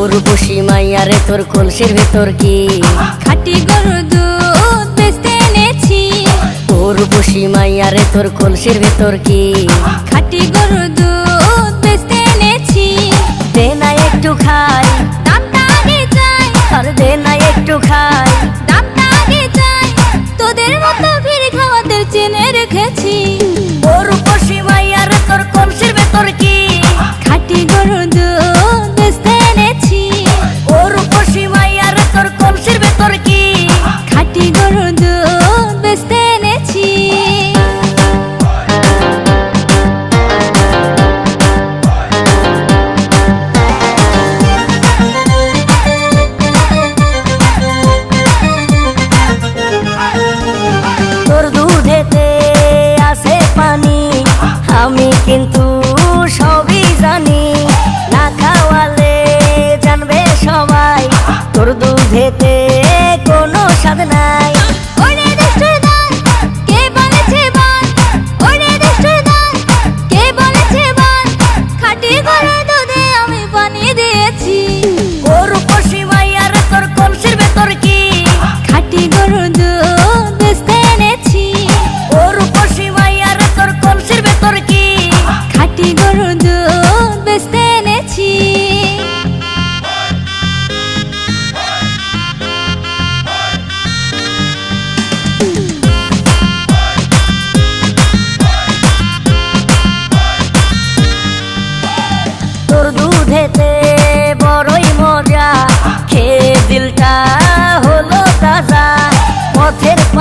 মাইয়ারে তোর কলসির ভেতর কি? খাটি গরু দুধ বেচতে এনেছি। তোর বসি মাইয়ারে তোর কলসির ভেতর কি? খাটি গরু দুধ বেচতে এনেছি। দে না একটু খাই। দামটা আগে আর দে না একটু খাই। দামটা আগে তোদের মতো ভিড় খাওয়াদের চেনে রেখেছি। মাইয়ারে তোর কলসির ভেতর কি? arrepender.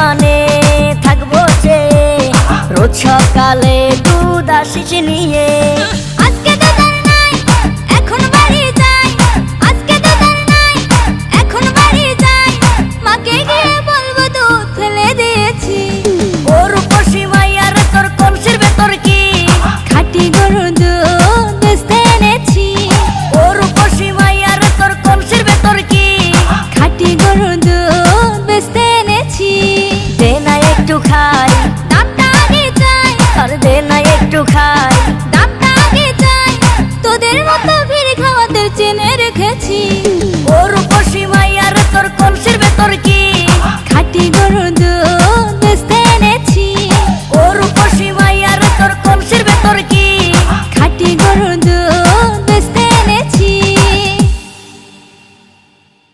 মানে থাকব সে রোজ সকালে দুধ আসিস নিয়ে। চাটু খাই দাঁত আগে চাই তোদের মতো ভিড় খাওয়াতে চেনে রেখেছি।